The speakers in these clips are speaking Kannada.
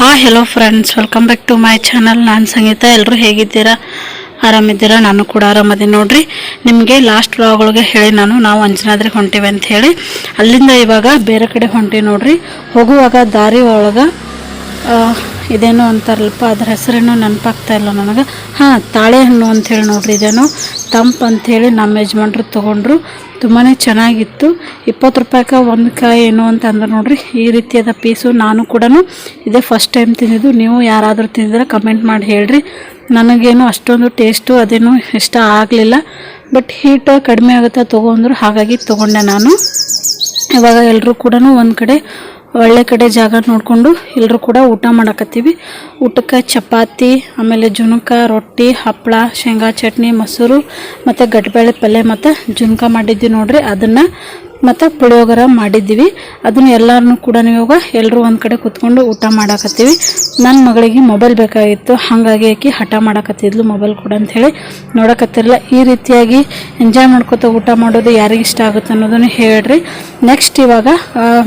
Hi hello friends welcome back to my channel ನಾನು ಸಂಗೀತ. ಎಲ್ಲರೂ ಹೇಗಿದ್ದೀರಾ? ಆರಾಮಿದ್ದೀರಾ? ನಾನು ಕೂಡ ಆರಾಮದೀನಿ ನೋಡಿರಿ. ನಿಮಗೆ ಲಾಸ್ಟ್ ವ್ಲಾಗೊಳಗೆ ಹೇಳಿ ನಾನು, ನಾವು ಅಂಜನಾದ್ರಿಗೆ ಹೊಂಟೀವಿ ಅಂತ ಹೇಳಿ. ಅಲ್ಲಿಂದ ಇವಾಗ ಬೇರೆ ಕಡೆ ಹೊಂಟೀವಿ ನೋಡಿರಿ. ಹೋಗುವಾಗ ದಾರಿ ಒಳಗೆ ಇದೇನೋ ಅಂತಾರಲ್ಪ ಅದ್ರ ಹೆಸರೇನೋ ನೆನಪಾಗ್ತಾ ಇಲ್ಲ ನನಗೆ. ಹಾಂ, ತಾಳೆಹಣ್ಣು ಅಂಥೇಳಿ ನೋಡ್ರಿ ಇದೇನೋ. ತಂಪು ಅಂಥೇಳಿ ನಮ್ಮ ಯಜಮಾನ್ರು ತೊಗೊಂಡ್ರು. ತುಂಬಾ ಚೆನ್ನಾಗಿತ್ತು. ಇಪ್ಪತ್ತು ರೂಪಾಯಿಗೆ ಒಂದು ಕಾಯಿ ಏನು ಅಂತ ಅಂದ್ರೆ ನೋಡ್ರಿ. ಈ ರೀತಿಯಾದ ಪೀಸು ನಾನು ಕೂಡ ಇದೇ ಫಸ್ಟ್ ಟೈಮ್ ತಿಂದಿದ್ದು. ನೀವು ಯಾರಾದರೂ ತಿಂದಿದ್ರೆ ಕಮೆಂಟ್ ಮಾಡಿ ಹೇಳ್ರಿ. ನನಗೇನು ಅಷ್ಟೊಂದು ಟೇಸ್ಟು ಅದೇನು ಇಷ್ಟ ಆಗಲಿಲ್ಲ. ಬಟ್ ಹೀಟ್ ಕಡಿಮೆ ಆಗುತ್ತೆ ತೊಗೊಂಡ್ರು, ಹಾಗಾಗಿ ತೊಗೊಂಡೆ ನಾನು. ಇವಾಗ ಎಲ್ಲರೂ ಕೂಡ ಒಂದು ಕಡೆ ಒಳ್ಳೆ ಕಡೆ ಜಾಗ ನೋಡಿಕೊಂಡು ಎಲ್ಲರೂ ಕೂಡ ಊಟ ಮಾಡಕತ್ತೀವಿ. ಊಟಕ್ಕೆ ಚಪಾತಿ, ಆಮೇಲೆ ಜುನುಕ ರೊಟ್ಟಿ ಹಪ್ಪಳ ಶೇಂಗಾ ಚಟ್ನಿ, ಮೊಸರು ಮತ್ತು ಗಡ್ಬೇಳೆ ಪಲ್ಯ ಮತ್ತು ಜುನುಕ ಮಾಡಿದ್ವಿ ನೋಡಿರಿ. ಅದನ್ನು ಮತ್ತು ಪುಳಿಯೋಗರ ಮಾಡಿದ್ದೀವಿ. ಅದನ್ನ ಎಲ್ಲರನ್ನೂ ಕೂಡ ಇವಾಗ ಎಲ್ಲರೂ ಒಂದು ಕಡೆ ಕೂತ್ಕೊಂಡು ಊಟ ಮಾಡಾಕತ್ತೀವಿ. ನನ್ನ ಮಗಳಿಗೆ ಮೊಬೈಲ್ ಬೇಕಾಗಿತ್ತು. ಹಾಗಾಗಿ ಆಕಿ ಹಠ ಮಾಡಾಕತ್ತಿದ್ಲು ಮೊಬೈಲ್ ಕೂಡ ಅಂಥೇಳಿ ನೋಡಕತ್ತಿರಲ್ಲ ಈ ರೀತಿಯಾಗಿ ಎಂಜಾಯ್ ಮಾಡ್ಕೊತ ಊಟ ಮಾಡೋದು ಯಾರಿಗೆ ಇಷ್ಟ ಆಗುತ್ತೆ ಅನ್ನೋದನ್ನು ಹೇಳ್ರಿ. ನೆಕ್ಸ್ಟ್ ಇವಾಗ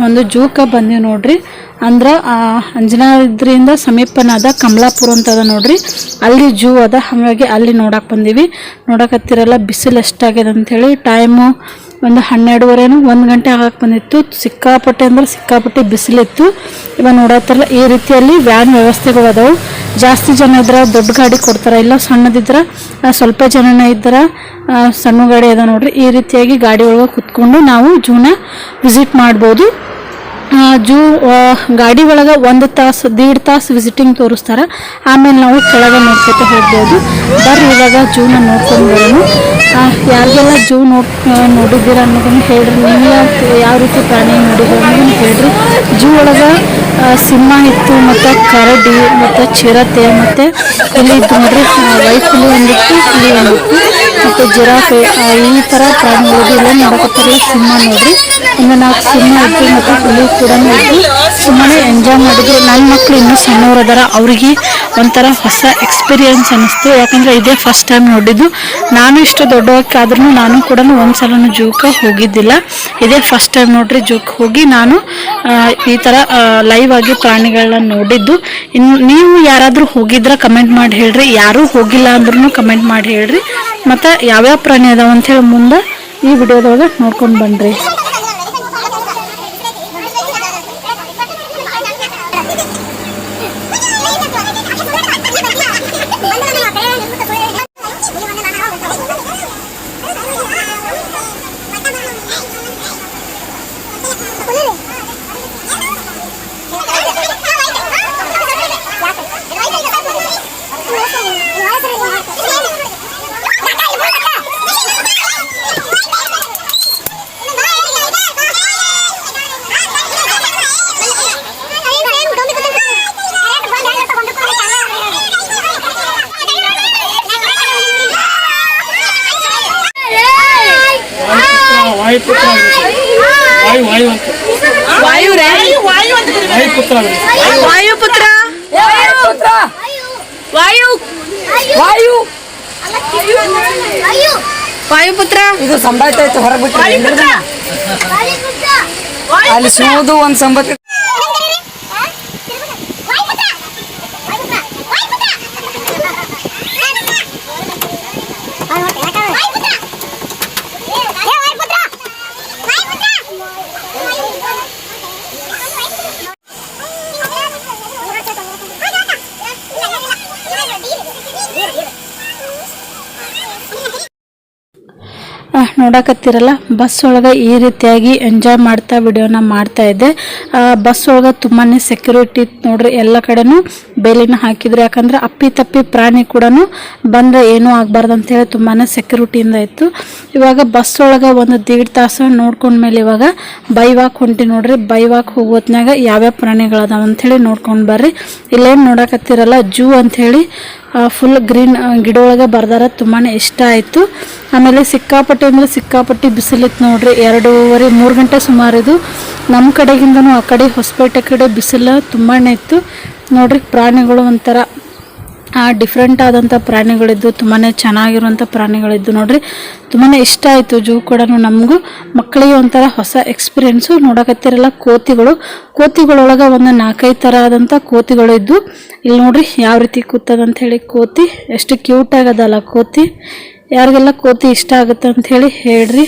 ಒಂದು ಜೂಕ ಬಂದೀವಿ ನೋಡ್ರಿ. ಅಂದ್ರೆ ಆ, ಅಂಜನಾದ್ರಿಯಿಂದ ಸಮೀಪನಾದ ಕಮಲಾಪುರ ಅಂತ ಅದ ನೋಡ್ರಿ. ಅಲ್ಲಿ ಜೂ ಅದ. ಹಾಗಾಗಿ ಅಲ್ಲಿ ನೋಡಕ್ಕೆ ಬಂದೀವಿ. ನೋಡಕತ್ತಿರಲ್ಲ ಬಿಸಿಲು ಎಷ್ಟಾಗ್ಯದ ಅಂಥೇಳಿ ಟೈಮು ಒಂದು ಹನ್ನೆರಡುವರೆನೂ ಒಂದು ಗಂಟೆ ಆಗಕ್ಕೆ ಬಂದಿತ್ತು. ಸಿಕ್ಕಾಪಟ್ಟೆ ಅಂದ್ರೆ ಸಿಕ್ಕಾಪಟ್ಟೆ ಬಿಸಿಲಿತ್ತು. ಇವಾಗ ನೋಡತ್ತಲ್ಲ ಈ ರೀತಿಯಲ್ಲಿ ವ್ಯಾನ್ ವ್ಯವಸ್ಥೆಗಳು ಅದಾವೆ. ಜಾಸ್ತಿ ಜನ ಇದ್ರೆ, ದೊಡ್ಡ ಗಾಡಿ ಕೊಡ್ತಾರೆ, ಇಲ್ಲ ಸಣ್ಣದಿದ್ರೆ ಸ್ವಲ್ಪ ಜನನೇ ಇದ್ರೆ ಸಣ್ಣ ಗಾಡಿ ಅದ ನೋಡ್ರಿ. ಈ ರೀತಿಯಾಗಿ ಗಾಡಿ ಒಳಗೆ ಕುತ್ಕೊಂಡು ನಾವು ಜೂನ ವಿಸಿಟ್ ಮಾಡ್ಬೋದು. ಜೂ ಗಾಡಿ ಒಳಗೆ ಒಂದು ತಾಸು, ದೀಡ್ ತಾಸು ವಿಸಿಟಿಂಗ್ ತೋರಿಸ್ತಾರೆ. ಆಮೇಲೆ ನಾವು ಕೆಳಗೆ ನೋಡ್ಕೊತ ಹೋಗ್ಬೋದು. ಬರ್ರಿ ಇವಾಗ ಜೂನ ನೋಡ್ಕೊಂಡು ಬರೋಣ ಯಾರಿಗೆಲ್ಲ ಜೂ ನೋಡ್ ನೋಡಿದ್ದೀರ ಅನ್ನೋದನ್ನು ಹೇಳ್ರಿ. ನೀವು ಯಾವ ಯಾವ ರೀತಿ ಪ್ರಾಣಿ ನೋಡಿದ್ರು ಅನ್ನೋದನ್ನು ಹೇಳ್ರಿ. ಜೂ ಒಳಗೆ ಸಿಂಹ ಇತ್ತು, ಮತ್ತು ಕರಡಿ, ಮತ್ತು ಚಿರತೆ, ಮತ್ತು ಇಲ್ಲಿ ಇತ್ತು ನೋಡ್ರಿ. ವೈಟ್ ಹುಲಿ ಒಂದಿತ್ತು ಹುಲಿ ಒಂದಿತ್ತು. ಮತ್ತು ಜಿರಾಫೆ ಈ ಥರ ಪ್ರಾಣಿಗಳಿಗೆ ಎಲ್ಲ ನೋಡಕತ್ತಾರಲ್ಲ ಸಿಂಹ ನೋಡ್ರಿ. ಇನ್ನು ನಾಲ್ಕು ಸಿಂಹ ಇತ್ತು ಮತ್ತು ಹುಲಿ ಕೂಡ ಇತ್ತು ಸುಮ್ಮನೆ ಎಂಜಾಯ್ ಮಾಡಿದ್ರು ನನ್ನ ಮಕ್ಕಳು ಇನ್ನೂ ಸಣ್ಣವ್ರು ಅದಾರ, ಅವ್ರಿಗೆ ಒಂಥರ ಹೊಸ ಎಕ್ಸ್ಪೀರಿಯನ್ಸ್ ಅನ್ನಿಸ್ತು. ಯಾಕಂದರೆ ಇದೇ ಫಸ್ಟ್ ಟೈಮ್ ನೋಡಿದ್ದು. ನಾನು ಇಷ್ಟು ದೊಡ್ಡವಕ್ಕಾದ್ರೂ ನಾನು ಕೂಡ ಒಂದು ಸಲ ಜೂಕ್ಕೆ ಹೋಗಿದ್ದಿಲ್ಲ. ಇದೇ ಫಸ್ಟ್ ಟೈಮ್ ನೋಡ್ರಿ ಜೂಕ್ ಹೋಗಿ ನಾನು ಈ ಥರ ಲೈವ್ ಆಗಿ ಪ್ರಾಣಿಗಳನ್ನ ನೋಡಿದ್ದು. ಇನ್ನು ನೀವು ಯಾರಾದರೂ ಹೋಗಿದ್ರೆ ಕಮೆಂಟ್ ಮಾಡಿ ಹೇಳ್ರಿ. ಯಾರೂ ಹೋಗಿಲ್ಲ ಅಂದ್ರೂ ಕಮೆಂಟ್ ಮಾಡಿ ಹೇಳ್ರಿ. ಮತ್ತು ಯಾವ್ಯಾವ ಪ್ರಾಣಿ ಅದಾವ ಅಂಥೇಳಿ ಮುಂದೆ ಈ ವಿಡಿಯೋದೊಳಗೆ ನೋಡ್ಕೊಂಡು ಬನ್ರಿ. ವಾಯುಪುತ್ರ ವಾಯು ವಾಯು ಅಂತ. ವಾಯು ರೇ? ವಾಯುಪುತ್ರ ಅಂದ್ರೆ ವಾಯುಪುತ್ರ ವಾಯು ವಾಯು ವಾಯುಪುತ್ರ ಇದು ಸಂಬಾಯ್ತ ಐತೆ ಹೊರಗೆ ಬಿಟ್ಟು ಅಲ್ಲಿ ಸ್ಮೂದು ಒಂದ್ ಸಂಬತ್ ನೋಡಕತ್ತಿರಲ್ಲ ಬಸ್ ಒಳಗೆ ಈ ರೀತಿಯಾಗಿ ಎಂಜಾಯ್ ಮಾಡ್ತಾ ವಿಡಿಯೋನ ಮಾಡ್ತಾ ಇದ್ದೆ. ಬಸ್ ಒಳಗೆ ತುಂಬಾ ಸೆಕ್ಯೂರಿಟಿ ನೋಡ್ರಿ, ಎಲ್ಲ ಕಡೆನೂ ಬೇಲಿನ ಹಾಕಿದ್ರು. ಯಾಕಂದ್ರೆ ಅಪ್ಪಿ ತಪ್ಪಿ ಪ್ರಾಣಿ ಕೂಡ ಬಂದ್ರೆ ಏನೂ ಅಂತ ಅಂತೇಳಿ ತುಂಬಾ ಸೆಕ್ಯೂರಿಟಿಯಿಂದ ಇತ್ತು. ಇವಾಗ ಬಸ್ ಒಳಗೆ ಒಂದು ದೀಡ್ ತಾಸು ನೋಡ್ಕೊಂಡ್ಮೇಲೆ ಇವಾಗ ಬೈವಾಕ್ ಹೊಂಟಿ ನೋಡ್ರಿ. ಬೈ ವಾಕ್ ಹೋಗೋತ್ನಾಗ ಯಾವ್ಯಾವ ಪ್ರಾಣಿಗಳದಾವ ಹೇಳಿ ನೋಡ್ಕೊಂಡು ಬರ್ರಿ. ಇಲ್ಲೇನು ನೋಡಕತ್ತಿರಲ್ಲ, ಜೂ ಅಂಥೇಳಿ ಫುಲ್ ಗ್ರೀನ್ ಗಿಡ ಒಳಗೆ ಬರ್ದಾರ. ತುಂಬಾ ಇಷ್ಟ ಆಯಿತು. ಆಮೇಲೆ ಸಿಕ್ಕಾಪಟ್ಟೆ ಅಂದರೆ ಸಿಕ್ಕಾಪಟ್ಟಿ ಬಿಸಿಲಿತ್ತು ನೋಡ್ರಿ. ಎರಡೂವರೆ, ಮೂರು ಗಂಟೆ ಸುಮಾರು ಇದು. ನಮ್ಮ ಕಡೆಗಿಂದನೂ ಆ ಕಡೆ ಹೊಸಪೇಟೆ ಕಡೆ ಬಿಸಿಲು ತುಂಬಾ ಇತ್ತು. ನೋಡ್ರಿ, ಪ್ರಾಣಿಗಳು ಒಂಥರ ಡಿಫ್ರೆಂಟ್ ಆದಂಥ ಪ್ರಾಣಿಗಳಿದ್ದು ತುಂಬಾ ಚೆನ್ನಾಗಿರುವಂಥ ಪ್ರಾಣಿಗಳಿದ್ದು ನೋಡ್ರಿ. ತುಂಬಾ ಇಷ್ಟ ಆಯಿತು ಜೂ ಕೂಡ ನಮಗೂ. ಮಕ್ಕಳಿಗೆ ಒಂಥರ ಹೊಸ ಎಕ್ಸ್ಪೀರಿಯೆನ್ಸು ನೋಡಕತ್ತಿರಲ್ಲ ಕೋತಿಗಳು. ಕೋತಿಗಳೊಳಗೆ ಒಂದು ನಾಲ್ಕೈದು ಥರ ಆದಂಥ ಕೋತಿಗಳು ಇದ್ದು ಇಲ್ಲಿ ನೋಡ್ರಿ, ಯಾವ ರೀತಿ ಕೂತದಂತ ಹೇಳಿ ಕೋತಿ. ಎಷ್ಟು ಕ್ಯೂಟ್ ಆಗದಲ್ಲ ಕೋತಿ. ಯಾರಿಗೆಲ್ಲ ಕೋತಿ ಇಷ್ಟ ಆಗುತ್ತೆ ಅಂತ ಹೇಳಿ ಹೇಳ್ರಿ.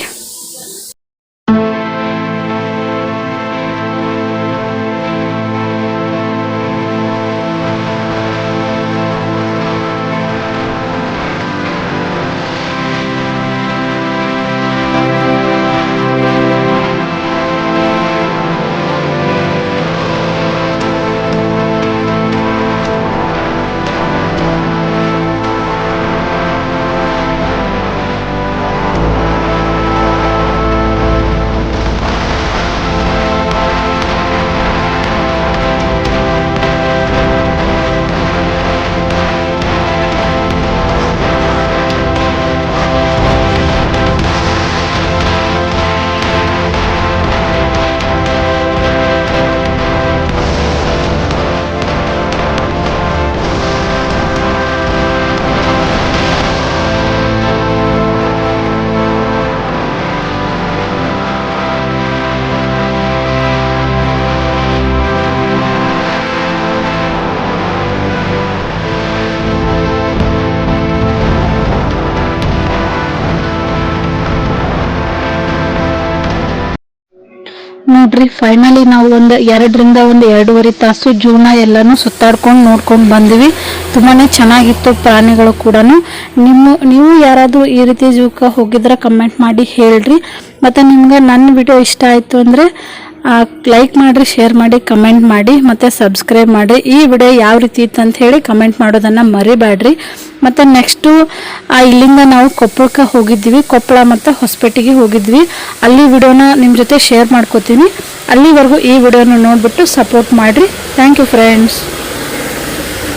ನೋಡ್ರಿ ಫೈನಲಿ ನಾವು ಒಂದು ಎರಡರಿಂದ ಒಂದು ಎರಡೂವರೆ ತಾಸು ಜೂನ ಎಲ್ಲಾನು ಸುತ್ತಾಡ್ಕೊಂಡು ನೋಡ್ಕೊಂಡು ಬಂದ್ವಿ. ತುಂಬಾ ಚೆನ್ನಾಗಿತ್ತು ಪ್ರಾಣಿಗಳು ಕೂಡ ನಿಮ್ಮ, ನೀವು ಯಾರಾದರೂ ಈ ರೀತಿ ಜೂಕ್ಕೆ ಹೋಗಿದ್ರೆ ಕಮೆಂಟ್ ಮಾಡಿ ಹೇಳ್ರಿ. ಮತ್ತು ನಿಮ್ಗೆ ನನ್ನ ವಿಡಿಯೋ ಇಷ್ಟ ಆಯಿತು ಅಂದರೆ ಲೈಕ್ ಮಾಡಿರಿ ಶೇರ್ ಮಾಡಿ ಕಮೆಂಟ್ ಮಾಡಿ, ಮತ್ತು ಸಬ್ಸ್ಕ್ರೈಬ್ ಮಾಡಿ ಈ ವಿಡಿಯೋ ಯಾವ ರೀತಿ ಇತ್ತು ಅಂತ ಹೇಳಿ ಕಮೆಂಟ್ ಮಾಡೋದನ್ನು ಮರಿಬೇಡ್ರಿ ಮತ್ತು ನೆಕ್ಸ್ಟು ಇಲ್ಲಿಂದ ನಾವು ಕೊಪ್ಪಳಕ್ಕೆ ಹೋಗಿದ್ವಿ. ಕೊಪ್ಪಳ ಮತ್ತು ಹೊಸಪೇಟೆಗೆ ಹೋಗಿದ್ವಿ. ಅಲ್ಲಿ ವಿಡಿಯೋನ ನಿಮ್ಮ ಜೊತೆ ಶೇರ್ ಮಾಡ್ಕೋತೀನಿ. ಅಲ್ಲಿವರೆಗೂ ಈ ವಿಡಿಯೋನ ನೋಡಿಬಿಟ್ಟು ಸಪೋರ್ಟ್ ಮಾಡಿರಿ. Thank you friends